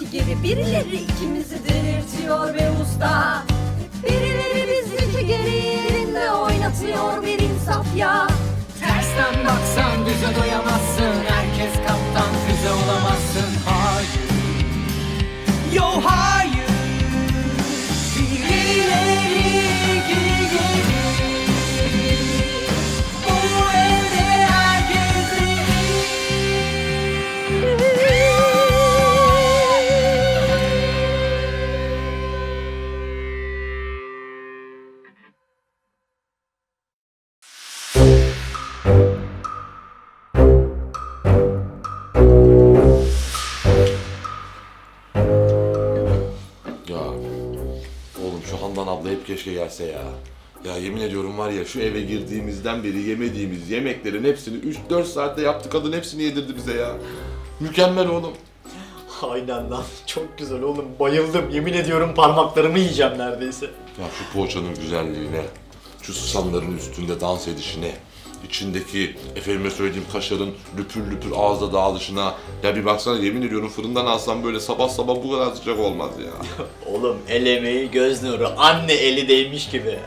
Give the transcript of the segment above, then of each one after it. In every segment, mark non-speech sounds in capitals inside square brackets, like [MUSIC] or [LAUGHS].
bizdeki gibi birileri ikimizi delirtiyor ve usta. Birileri bizdeki geri yerinde oynatıyor bir insaf ya. Tersten baksan düze doyamazsın Herkes kaptan füze olamazsın. Hayır. Yo hayır abla hep keşke gelse ya. Ya yemin ediyorum var ya şu eve girdiğimizden beri yemediğimiz yemeklerin hepsini 3-4 saatte yaptı kadın hepsini yedirdi bize ya. Mükemmel oğlum. Aynen lan. Çok güzel oğlum. Bayıldım. Yemin ediyorum parmaklarımı yiyeceğim neredeyse. Ya şu poğaçanın güzelliğine, şu susamların üstünde dans edişine, içindeki efendime söylediğim kaşarın lüpür lüpür ağızda dağılışına. Ya bir baksana yemin ediyorum fırından alsam böyle sabah sabah bu kadar sıcak olmaz ya. [LAUGHS] Oğlum el emeği göz nuru. Anne eli değmiş gibi.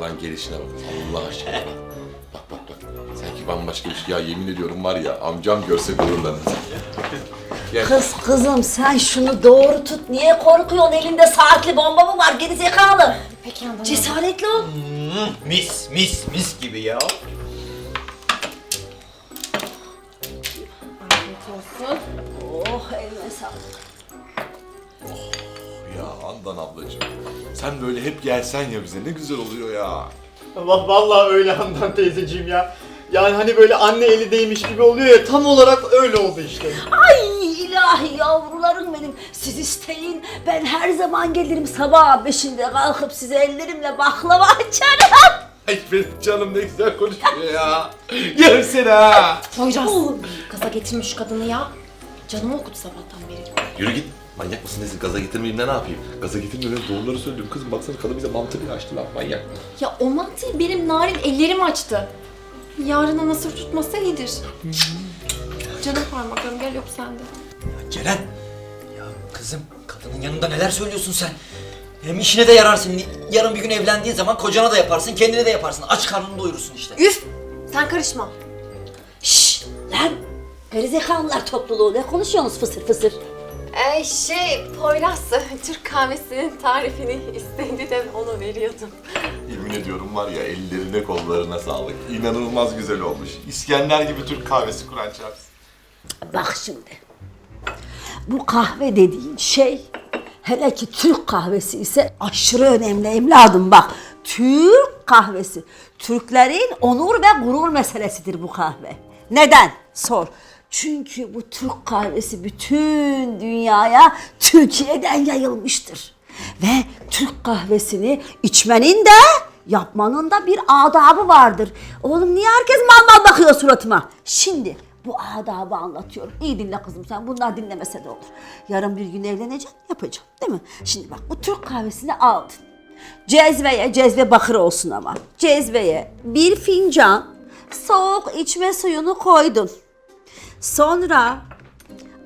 Bak. Salan gelişine bak. Allah aşkına bak. Bak bak bak. Sanki bambaşka bir şey. Ya yemin ediyorum var ya amcam görse gururlanır. Gel. Kız kızım sen şunu doğru tut niye korkuyorsun elinde saatli bomba mı var geri zekalı Peki Handan Cesaretli ol Hmm, mis mis mis gibi ya. Gelsen ya bize ne güzel oluyor ya. Va- Vallahi öyle Handan teyzeciğim ya. Yani hani böyle anne eli değmiş gibi oluyor ya tam olarak öyle oldu işte. Ay ilahi yavrularım benim siz isteyin ben her zaman gelirim sabah beşinde kalkıp size ellerimle baklava açarım [LAUGHS] Ay benim canım ne güzel konuşuyor ya. [LAUGHS] Yerim seni ha. Poyraz. Gaza getirmiş şu kadını ya. Canımı okudu sabahtan beri. Yürü git. Manyak mısın nesin? Gaza getirmeyeyim de ne yapayım? Gaza getirmiyorum doğruları söylüyorum. Kızım baksana kadın bize mantı bile açtı lan manyak. Ya o mantıyı benim narin ellerim açtı. Yarına nasır tutmasa iyidir. Canım parmaklarım gel yok sende. Ceren! Ya kızım kadının yanında neler söylüyorsun sen? Hem işine de yararsın. Yarın bir gün evlendiğin zaman kocana da yaparsın, kendine de yaparsın. Aç karnını doyurursun işte. Üf! Sen karışma. Şşş lan gerizekalılar topluluğu ne konuşuyorsunuz fısır fısır Ee, şey Poyraz Türk kahvesinin tarifini istedi de onu veriyordum. Yemin ediyorum var ya ellerine kollarına sağlık. İnanılmaz güzel olmuş. İskender gibi Türk kahvesi Kur'an çarpsın. Bak şimdi. Bu kahve dediğin şey hele ki Türk kahvesi ise aşırı önemli evladım bak. Türk kahvesi. Türklerin onur ve gurur meselesidir bu kahve. Neden? Sor. Çünkü bu Türk kahvesi bütün dünyaya Türkiye'den yayılmıştır. Ve Türk kahvesini içmenin de yapmanın da bir adabı vardır. Oğlum niye herkes mal mal bakıyor suratıma? Şimdi bu adabı anlatıyorum. İyi dinle kızım sen. Bunlar dinlemese de olur. Yarın bir gün evleneceksin, yapacaksın. Değil mi? Şimdi bak bu Türk kahvesini aldın. Cezveye, cezve bakır olsun ama. Cezveye bir fincan soğuk içme suyunu koydun. Sonra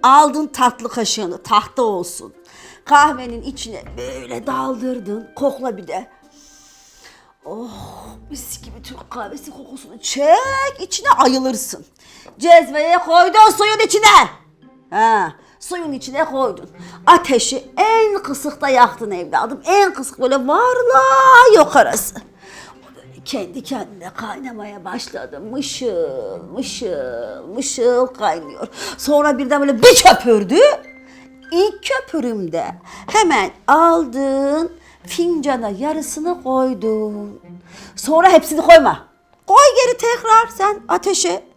aldın tatlı kaşığını, tahta olsun. Kahvenin içine böyle daldırdın. Kokla bir de. Oh mis gibi Türk kahvesi kokusunu çek içine ayılırsın. Cezveye koydun suyun içine. Ha, suyun içine koydun. Ateşi en kısıkta yaktın evladım. En kısık böyle varla yok arası. Kendi kendine kaynamaya başladı. Mışıl mışıl mışıl kaynıyor. Sonra birden böyle bir köpürdü. İlk köpürümde hemen aldın fincana yarısını koydun. Sonra hepsini koyma. Koy geri tekrar sen ateşe.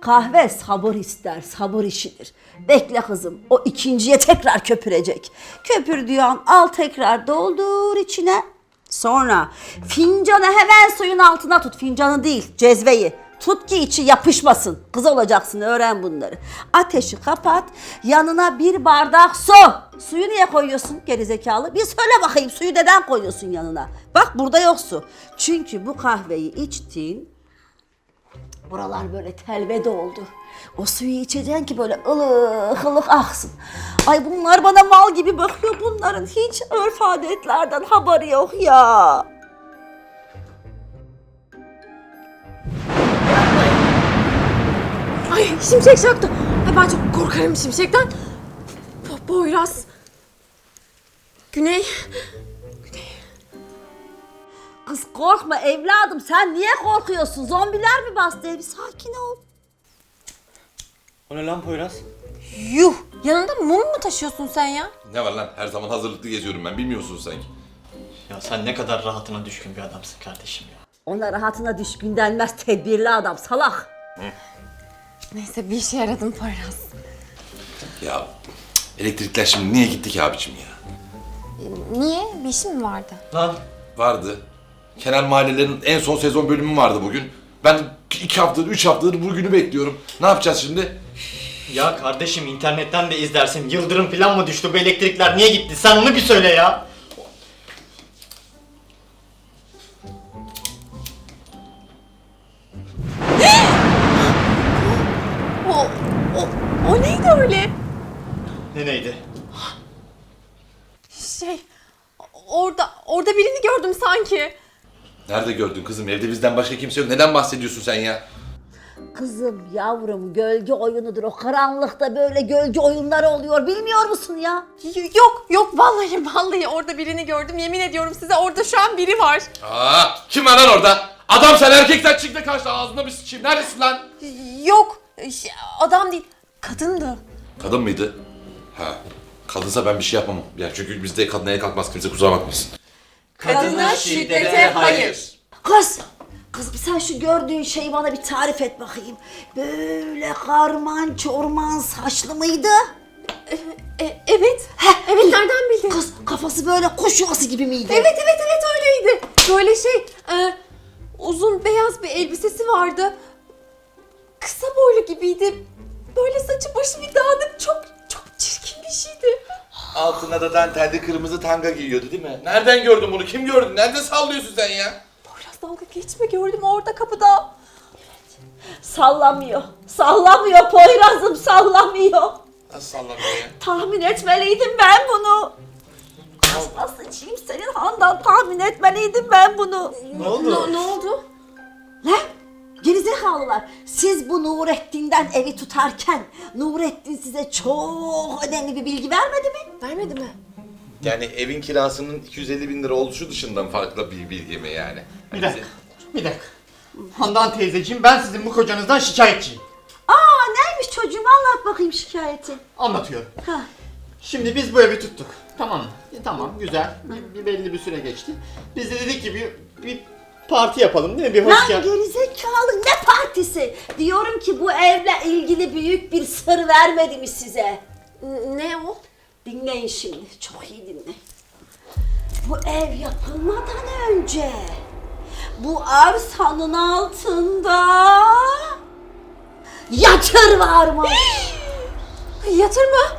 Kahve sabır ister, sabır işidir. Bekle kızım, o ikinciye tekrar köpürecek. Köpürdüğü an al tekrar doldur içine. Sonra fincanı hemen suyun altına tut. Fincanı değil, cezveyi. Tut ki içi yapışmasın. Kız olacaksın öğren bunları. Ateşi kapat. Yanına bir bardak su. Suyu niye koyuyorsun gerizekalı? Bir söyle bakayım suyu neden koyuyorsun yanına? Bak burada yok su. Çünkü bu kahveyi içtiğin Buralar böyle telvede oldu. O suyu içeceksin ki böyle ılık ılık aksın. Ay bunlar bana mal gibi bakıyor. Bunların hiç örf adetlerden haberi yok ya. Ay şimşek çaktı. Ay ben çok korkarım şimşekten. Po- Poyraz. Güney. Kız korkma evladım sen niye korkuyorsun? Zombiler mi bastı evi? Sakin ol. O ne lan Poyraz? Yuh. Yanında mum mu taşıyorsun sen ya? Ne var lan her zaman hazırlıklı geziyorum ben bilmiyorsun sanki. Ya sen ne kadar rahatına düşkün bir adamsın kardeşim ya. Ona rahatına düşkün denmez tedbirli adam salak. Neyse bir işe yaradın Poyraz. Ya elektrikler şimdi niye gitti ki abicim ya? Niye? Bir işin mi vardı? Lan Vardı. Kenar Mahallelerin en son sezon bölümü vardı bugün. Ben iki haftadır, üç haftadır bugünü bekliyorum. Ne yapacağız şimdi? Ya kardeşim internetten de izlersin. Yıldırım falan mı düştü bu elektrikler niye gitti? Sen onu bir söyle ya. [GASPS] O, o, o neydi öyle? Ne neydi? Şey, orada, orada birini gördüm sanki. Nerede gördün kızım? Evde bizden başka kimse yok. Neden bahsediyorsun sen ya? Kızım yavrum gölge oyunudur. O karanlıkta böyle gölge oyunları oluyor. Bilmiyor musun ya? Y- Yok, yok vallahi vallahi orada birini gördüm. Yemin ediyorum size orada şu an biri var. Aa, kim var lan orada? Adam sen erkeksen çık da karşı ağzına bir sıçayım. Neredesin lan? Y- Yok, şey, adam değil, kadındı. Kadın mıydı? Ha. Kadınsa ben bir şey yapamam. Yani çünkü bizde kadına el kalkmaz kimse kusura bakmasın. Kadına şiddete hayır. Kız! Kız bir sen şu gördüğün şeyi bana bir tarif et bakayım. Böyle karman çorman saçlı mıydı? E, evet, evet nereden bildin? Kız kafası böyle kuş yuvası gibi miydi? Evet evet evet öyleydi. Böyle şey, e, uzun beyaz bir elbisesi vardı. Kısa boylu gibiydi. Böyle saçı başı bir dağınık çok çok çirkin bir şeydi. Altına da dantelli kırmızı tanga giyiyordu değil mi? Nereden gördün bunu? Kim gördü? Nerede sallıyorsun sen ya? Biraz dalga geçme gördüm orada kapıda. Sallamıyor. Sallamıyor Poyraz'ım sallamıyor. Nasıl sallamıyor ya? Tahmin etmeliydim ben bunu. Nasıl sıçayım senin handan tahmin etmeliydim ben bunu. Ne oldu? Ne, ne oldu? Ne? Gerizekalılar. Siz bu Nurettin'den evi tutarken Nurettin size çok önemli bir bilgi vermedi mi? Vermedi mi? Yani evin kirasının 250 bin lira oluşu dışından farklı bir bilgi mi yani? Bir dakika. Bir dakika. Handan teyzeciğim ben sizin bu kocanızdan şikayetçiyim. Aa neymiş çocuğum anlat bakayım şikayeti. Anlatıyorum. Ha. Şimdi biz bu evi tuttuk. Tamam mı? E, tamam güzel. Bir, bir belli bir süre geçti. Biz de dedik ki bir, bir parti yapalım değil mi? Bir hoş Lan gel. gerizekalı ne partisi? Diyorum ki bu evle ilgili büyük bir sır vermedi mi size? Ne o? Dinleyin şimdi, çok iyi dinleyin. Bu ev yapılmadan önce bu arsanın altında yatır varmış. [GASPS] Yatır mı?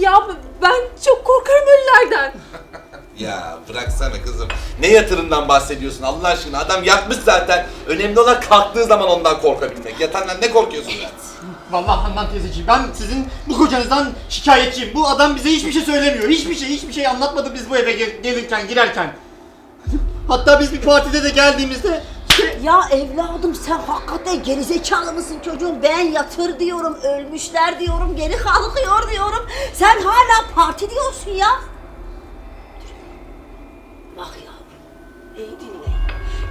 Ya ben çok korkarım ölülerden. [LAUGHS] Ya bıraksana kızım. Ne yatırımdan bahsediyorsun Allah aşkına? Adam yatmış zaten. Önemli olan kalktığı zaman ondan korkabilmek. Yatandan ne korkuyorsun ya? Vallahi Handan teyzeciğim ben sizin bu kocanızdan şikayetçiyim. Bu adam bize hiçbir şey söylemiyor. Hiçbir şey hiçbir şey anlatmadı biz bu eve gel- gelirken girerken. Hatta biz bir partide de geldiğimizde şey, Ya evladım sen hakikaten gerizekalı mısın çocuğum? Ben yatır diyorum, ölmüşler diyorum, geri kalkıyor diyorum. Sen hala parti diyorsun ya. Bak yavrum, iyi dinle.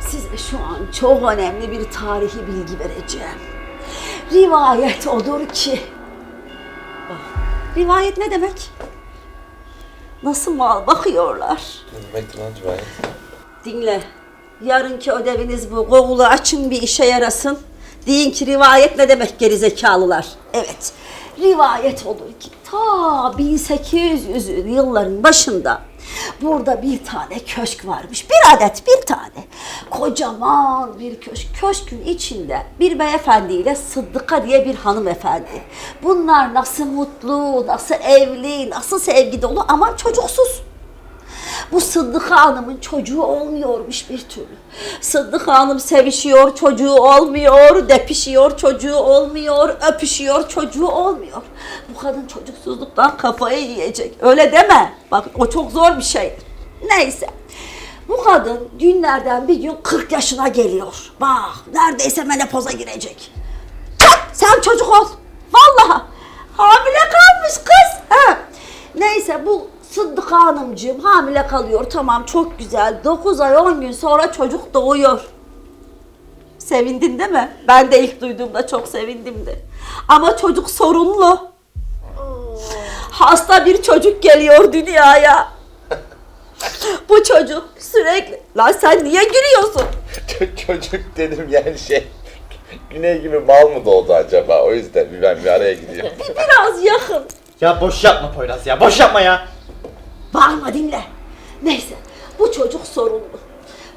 Size şu an çok önemli bir tarihi bilgi vereceğim. Rivayet odur ki... Bak, rivayet ne demek? Nasıl mal bakıyorlar. Ne demek lan rivayet? Dinle. Yarınki ödeviniz bu. Google'u açın bir işe yarasın. Deyin ki rivayet ne demek gerizekalılar. Evet. Rivayet olur ki ta 1800 yılların başında Burada bir tane köşk varmış. Bir adet bir tane. Kocaman bir köşk. Köşkün içinde bir beyefendiyle Sıddıka diye bir hanımefendi. Bunlar nasıl mutlu, nasıl evli, nasıl sevgi dolu ama çocuksuz. Bu Sıddıka Hanım'ın çocuğu olmuyormuş bir türlü. Sıddıka Hanım sevişiyor, çocuğu olmuyor, depişiyor, çocuğu olmuyor, öpüşüyor, çocuğu olmuyor. Bu kadın çocuksuzluktan kafayı yiyecek. Öyle deme. Bak o çok zor bir şey. Neyse. Bu kadın günlerden bir gün 40 yaşına geliyor. Bak neredeyse menopoza girecek. Çak, sen çocuk ol. Vallahi. Hamile kalmış kız. Ha. Neyse bu Sıddık Hanımcığım hamile kalıyor. Tamam çok güzel. 9 ay 10 gün sonra çocuk doğuyor. Sevindin değil mi? Ben de ilk duyduğumda çok sevindim de. Ama çocuk sorunlu. Hasta bir çocuk geliyor dünyaya. Bu çocuk sürekli... Lan sen niye gülüyorsun? [LAUGHS] Çocuk dedim yani şey. Güney gibi mal mı doğdu acaba? O yüzden bir ben bir araya gideyim. Biraz yakın. Ya boş yapma Poyraz ya boş yapma ya. Bağırma dinle. Neyse bu çocuk sorunlu.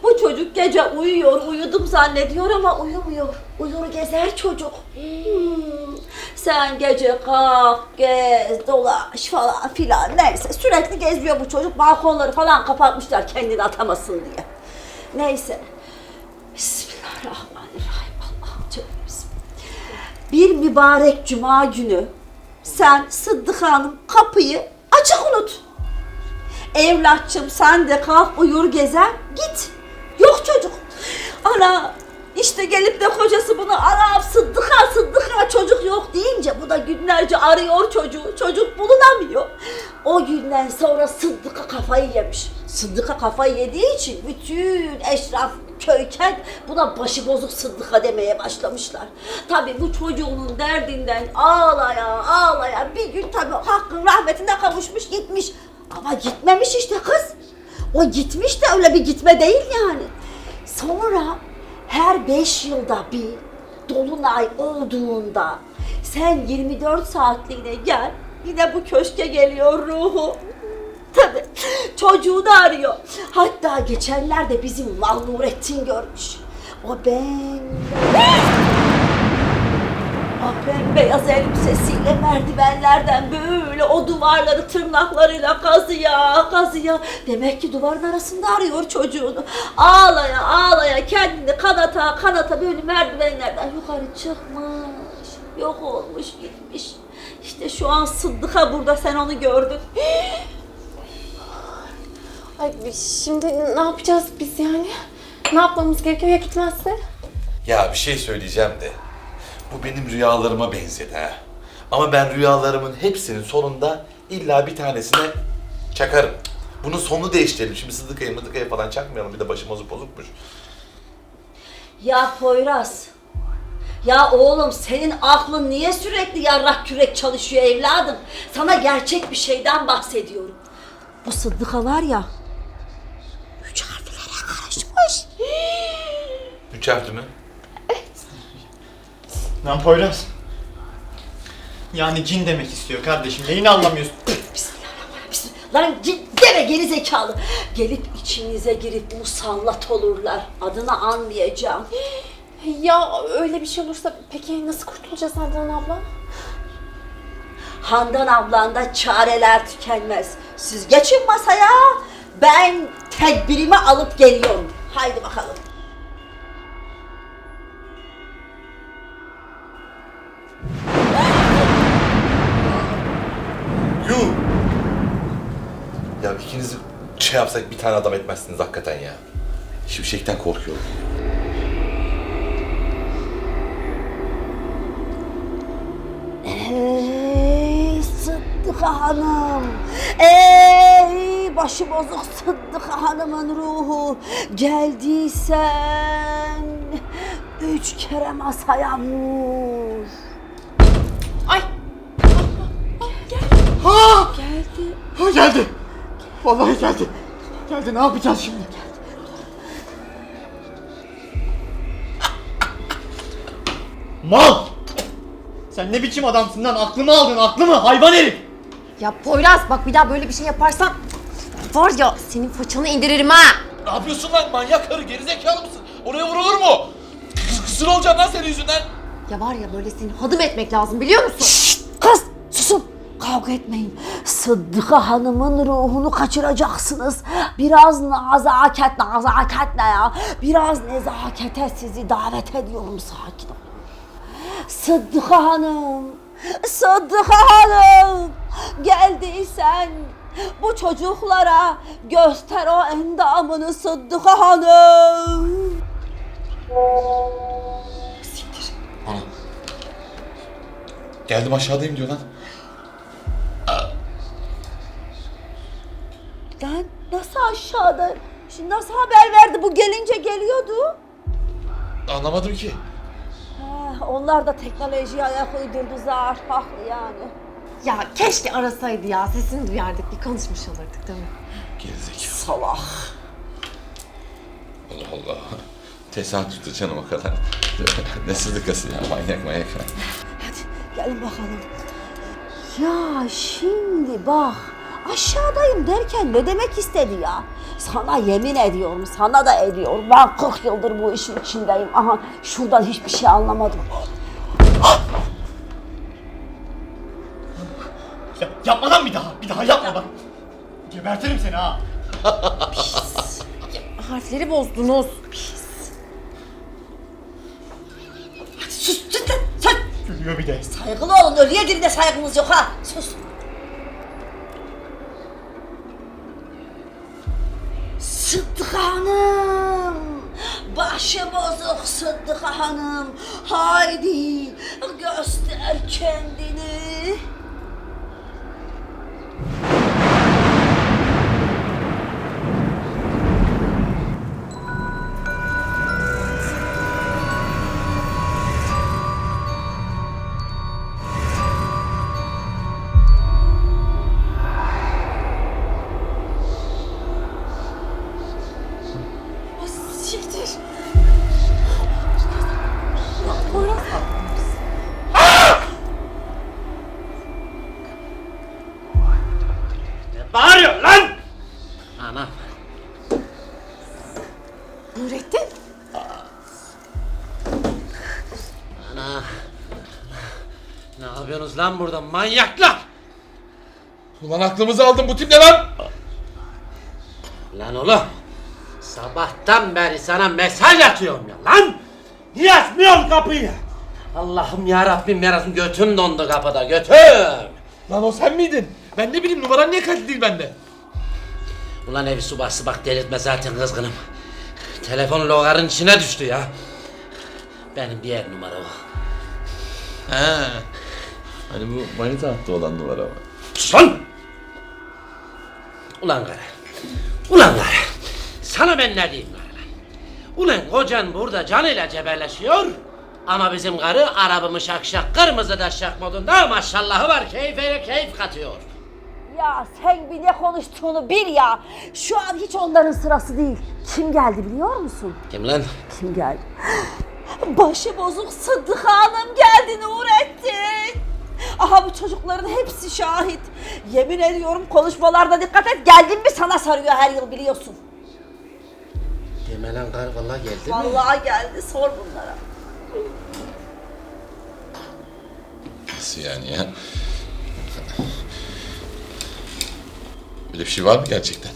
Bu çocuk gece uyuyor, uyudum zannediyor ama uyumuyor. Uyur gezer çocuk. Hmm. Sen gece kalk, gez, dolaş falan filan neyse. Sürekli geziyor bu çocuk. Balkonları falan kapatmışlar kendini atamasın diye. Neyse. Bismillahirrahmanirrahim. Allah'ım tövbe bismillah. Bir mübarek cuma günü sen Sıddık Hanım kapıyı açık unut. Evlatçım sen de kalk uyur gezer git. Yok çocuk. Ana işte gelip de kocası bunu arayıp Sıddık'a Sıddık'a çocuk yok deyince bu da günlerce arıyor çocuğu. Çocuk bulunamıyor. O günden sonra Sıddık'a kafayı yemiş. Sıddık'a kafayı yediği için bütün eşraf köyken buna başı bozuk Sıddık'a demeye başlamışlar. Tabi bu çocuğunun derdinden ağlaya ağlaya bir gün tabi hakkın rahmetine kavuşmuş gitmiş. Ama gitmemiş işte kız. O gitmiş de öyle bir gitme değil yani. Sonra her beş yılda bir dolunay olduğunda sen 24 saatliğine gel. Yine bu köşke geliyor ruhu. Tabii çocuğunu arıyor. Hatta geçenlerde bizim Mal Nurettin görmüş. O ben o bembeyaz elbisesiyle merdivenlerden böyle o duvarları tırnaklarıyla kazıya kazıya. Demek ki duvarın arasında arıyor çocuğunu. Ağlaya ağlaya kendini kanata kanata böyle merdivenlerden yukarı çıkmış. Yok olmuş gitmiş. İşte şu an Sıddık'a burada sen onu gördün. Ay şimdi ne yapacağız biz yani? Ne yapmamız gerekiyor ya gitmezse? Ya bir şey söyleyeceğim de. Bu benim rüyalarıma benzedi ha. Ama ben rüyalarımın hepsinin sonunda illa bir tanesine çakarım. Bunun sonunu değiştirelim. Şimdi Sıdıkaya Mıdıkaya falan çakmayalım. Bir de başım bozuk bozukmuş. Ya Poyraz. Ya oğlum senin aklın niye sürekli yarrak kürek çalışıyor evladım? Sana gerçek bir şeyden bahsediyorum. Bu Sıddıka var ya. Üç harflere karışmış. Üç harfli mi? Lan Poyraz. Yani cin demek istiyor kardeşim. Neyini anlamıyorsun? Lan cin deme geri zekalı. Gelip içinize girip musallat olurlar. Adını anmayacağım. Ya öyle bir şey olursa peki nasıl kurtulacağız Adnan abla? Handan ablanda çareler tükenmez. Siz geçin masaya. Ben tedbirimi alıp geliyorum. Haydi bakalım. Ya ikinizi şey yapsak bir tane adam etmezsiniz hakikaten ya. Şimşekten korkuyorum. Ey Sıddıka Hanım, ey başı bozuk Sıddıka Hanım'ın ruhu geldiysen üç kere masaya vur. Ay Ha! Geldi. Ha geldi. Vallahi geldi. Geldi ne yapacağız şimdi? Mal! Sen ne biçim adamsın lan? Aklımı aldın, aklımı hayvan herif! ya Poyraz bak bir daha böyle bir şey yaparsan var ya senin façanı indiririm ha. Ne yapıyorsun lan manyak karı gerizekalı mısın? Oraya vurulur mu? Kısır olacaksın lan senin yüzünden. Ya var ya böyle seni hadım etmek lazım biliyor musun? Kavga etmeyin. Sıddıka Hanım'ın ruhunu kaçıracaksınız. Biraz nazaket, nazaket ne ya? Biraz nezakete sizi davet ediyorum sakin olun. Sıddıka Hanım, Sıddıka Hanım. Geldiysen bu çocuklara göster o endamını Sıddıka Hanım. Ana. Geldim aşağıdayım diyor lan. Lan nasıl aşağıda? Şimdi nasıl haber verdi? Bu gelince geliyordu. Anlamadım ki. Ha, onlar da teknolojiye ayak uydurdu zar haklı yani. Ya keşke arasaydı ya sesini duyardık bir konuşmuş olurduk değil mi? Gerizekalı. Salak. Allah Allah. Tesadüftü canım o kadar. [LAUGHS] ne sıdıkası ya manyak manyak. Hadi gelin bakalım. Ya şimdi bak aşağıdayım derken ne demek istedi ya? Sana yemin ediyorum, sana da ediyorum. Ben 40 yıldır bu işin içindeyim. Aha şuradan hiçbir şey anlamadım. Ya, yapma lan bir daha. Bir daha yapma bak. Gebertirim seni ha. Harfleri bozdunuz. Sus, sus lan, Gülüyor bir de. Saygılı olun, ölüye dirine saygımız yok ha. Sus. Sıddık Hanım. Başı bozuk Sıddık Hanım. Haydi göster kendini. Ne yapıyorsunuz lan burada manyaklar? Ulan aklımızı aldın bu tip ne lan? Lan oğlum. Sabahtan beri sana mesaj atıyorum ya lan. Niye açmıyorsun kapıyı? Allah'ım ya Rabbim yarasın götüm dondu kapıda götüm. Lan o sen miydin? Ben ne bileyim numaran niye kayıtlı değil bende? Ulan evi su bastı bak delirtme zaten kızgınım. Telefon logarın içine düştü ya. Benim diğer numara o. He. Hani bu manita attı olan numara mı? Son! Ulan kara. Ulan kara. Sana ben ne diyeyim kara lan? Ulan kocan burada canıyla cebelleşiyor. Ama bizim karı arabamı şakşak kırmızı daşşak modunda maşallahı var keyfine keyif katıyor. Ya sen bir ne konuştuğunu bil ya. Şu an hiç onların sırası değil. Kim geldi biliyor musun? Kim lan? Kim geldi? [GASPS] Başı bozuk Sıddık Hanım geldi Nurettin. Aha bu çocukların hepsi şahit. Yemin ediyorum konuşmalarda dikkat et. Geldin mi sana sarıyor her yıl biliyorsun. Deme lan karı vallahi geldi mi? Vallahi geldi sor bunlara. Nasıl yani ya? Böyle bir şey var mı gerçekten?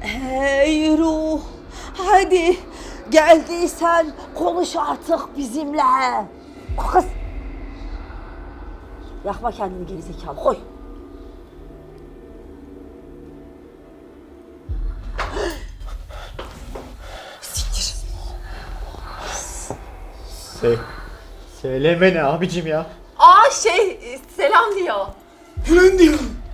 Hey ruh hadi geldiysen konuş artık bizimle. Kız. Yakma kendini gerizekalı koy. Se söyleme ne abicim ya. Aa şey selam diyor.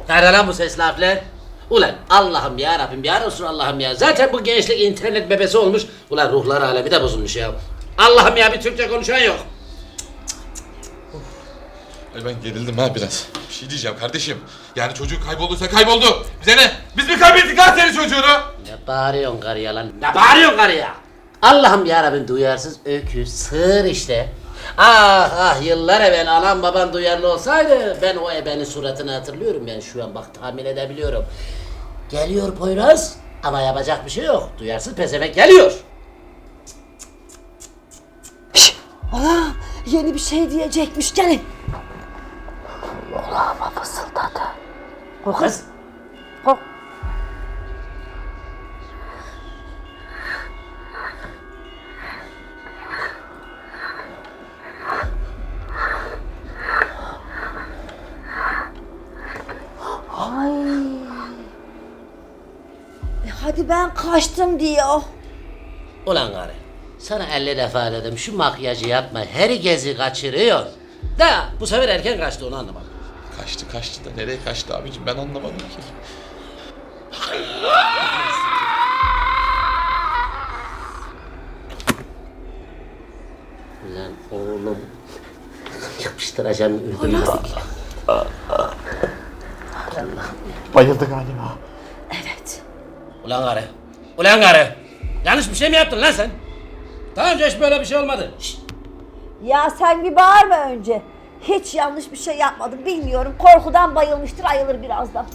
Nerede lan bu sesli harfler? Ulan Allah'ım ya Rabbim ya Resulallah'ım ya. Zaten bu gençlik internet bebesi olmuş. Ulan ruhlar alemi de bozulmuş ya. Allah'ım ya bir Türkçe konuşan yok. Ay ben gerildim ha biraz. Bir şey diyeceğim kardeşim. Yani çocuk kaybolduysa kayboldu. Bize ne? Biz mi kaybettik lan senin çocuğunu? Ne bağırıyorsun karıya lan? Ne bağırıyorsun karıya? Allah'ım ya Rabbim duyarsız öküz, sığır işte. Ah ah yıllar evvel anam baban duyarlı olsaydı ben o ebenin suratını hatırlıyorum ben şu an bak tahmin edebiliyorum. Geliyor Poyraz ama yapacak bir şey yok. Duyarsız pezevenk geliyor. Ana yeni bir şey diyecekmiş gelin. Kulağıma fısıldadı. O kaçtım diyor. Ulan karı sana 50 defa dedim şu makyajı yapma herkesi kaçırıyor. Da bu sefer erken kaçtı onu anlamadım. Kaçtı kaçtı da nereye kaçtı abicim ben anlamadım ki. Ulan oğlum yapıştıracağım ürünü. Bayıldı galiba. Evet. Ulan karı. Ulan karı. Yanlış bir şey mi yaptın lan sen? Daha önce hiç böyle bir şey olmadı. Şşt. Ya sen bir bağırma önce. Hiç yanlış bir şey yapmadım bilmiyorum. Korkudan bayılmıştır ayılır birazdan.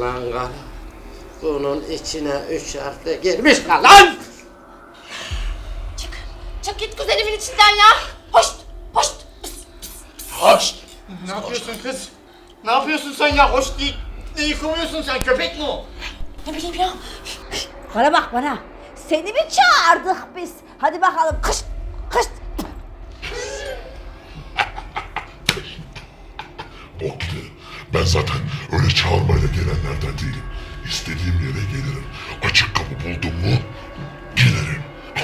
Ulan karı. Bunun içine üç harfle girmiş lan. Çık git kuzenimin içinden ya. Hoşt hoşt. Haş! Ne yapıyorsun kız? Ne yapıyorsun sen ya? Hoş değil. Ne yıkamıyorsun sen? Köpek mi o? Ne bileyim ya. Bana bak bana. Seni mi çağırdık biz? Hadi bakalım kış. Bok ye. Ben zaten öyle çağırmayla gelenlerden değilim. İstediğim yere gelirim. Açık kapı buldum mu girerim. [LAUGHS]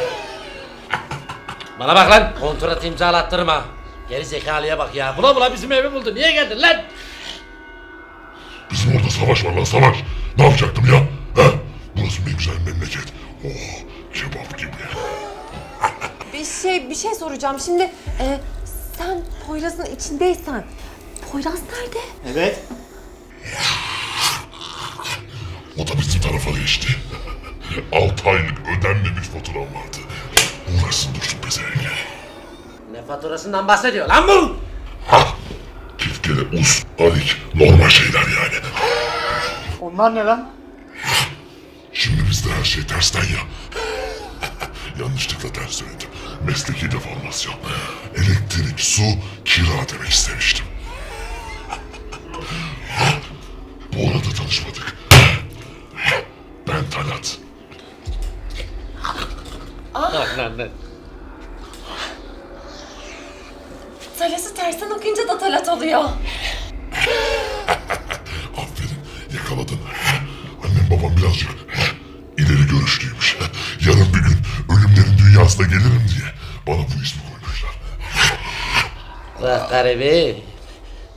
Bana bak lan kontrat imzalattırma. Geri zekalıya bak ya. Bula bula bizim evi buldu. Niye geldin lan? Bizim orada savaş var lan savaş. Ne yapacaktım ya? He? Burası ne güzel memleket. Oh kebap gibi. Bir şey bir şey soracağım. Şimdi e, sen Poyraz'ın içindeysen Poyraz nerede? Evet. O da bizim tarafa geçti. 6 aylık ödenmemiş faturam vardı. Uğraşsın dursun pezevenk. Ne faturasından bahsediyor lan bu? Hah! Kefkele, us, alik, normal şeyler yani. Onlar ne lan? Şimdi bizde her şey tersten ya. Yanlışlıkla ters söyledim. Mesleki deformasyon. Elektrik, su, kira demek istemiştim. Bu arada tanışmadık. Ben Talat. Talas'ı tersten okuyunca da talat oluyor. Aferin, yakaladın. Annem babam birazcık ileri görüşlüymüş. Yarın bir gün ölümlerin dünyasına gelirim diye bana bu ismi koymuşlar. Vah garibim.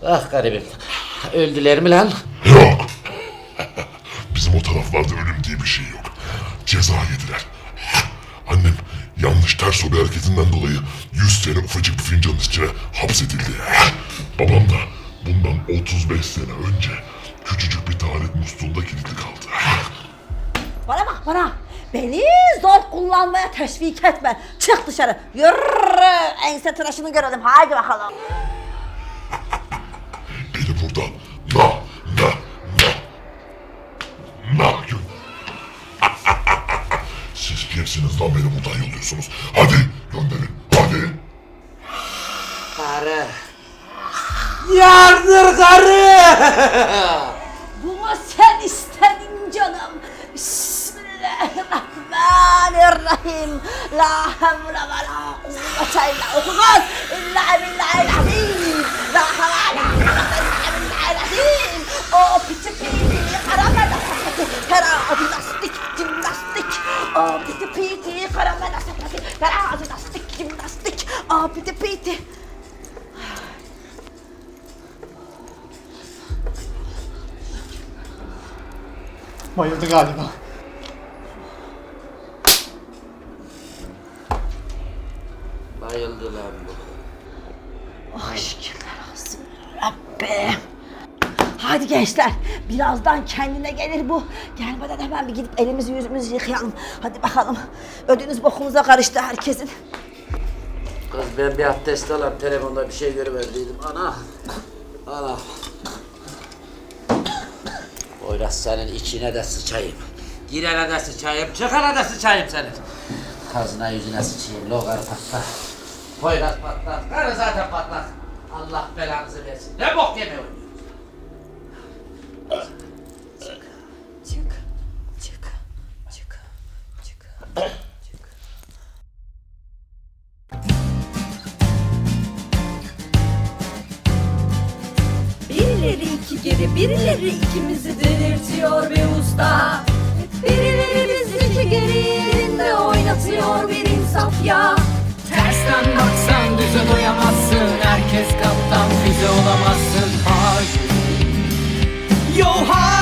Vah garibim. Öldüler mi lan? Bizim o taraflarda ölüm diye bir şey yok. Ceza yediler. Annem yanlış ters bir hareketinden dolayı 100 sene ufacık bir fincanın içine hapsedildi. Babam da bundan 35 sene önce küçücük bir taharet musluğunda kilitli kaldı. Bana bak bana. Beni zor kullanmaya teşvik etme. Çık dışarı. Yürü. Ense tıraşını görelim. Haydi bakalım. Siz kimsiniz lan beni buradan yolluyorsunuz? Hadi gönderin hadi. Karı. Yardır karı. Bunu sen istedin canım. Bismillahirrahmanirrahim. La havle ve la kuvvete illa billah. İlla billahirrahim. La havle ve la kuvvete illa billahirrahim. O küçük bir kara ve la Her jimnastik, jimnastik. O Ver ağzına sık jimnastik. Abi de peyti. Bayıldı galiba. Bayıldı lan bu. Oh şükürler olsun Rabbim. Hadi gençler birazdan kendine gelir bu. Gelmeden hemen bir gidip elimizi yüzümüzü yıkayalım. Hadi bakalım. Ödünüz bokumuza karıştı herkesin. Kız ben bir abdest alayım telefonda bir şey görüverdiydim. Ana. Ana. Oyraz senin içine de sıçayım. Girene de sıçayım, çıkana da sıçayım senin. Kazına yüzüne sıçayım, logar patlar. Poyraz patlar, karı zaten patlar. Allah belanızı versin. Ne bok yeme Birileri iki geri birileri ikimizi delirtiyor be usta. Birileri biz iki geri yerinde oynatıyor bir insaf ya. Tersten baksan düze doyamazsın Herkes kaptan bize olamazsın. Hayır Yo hayır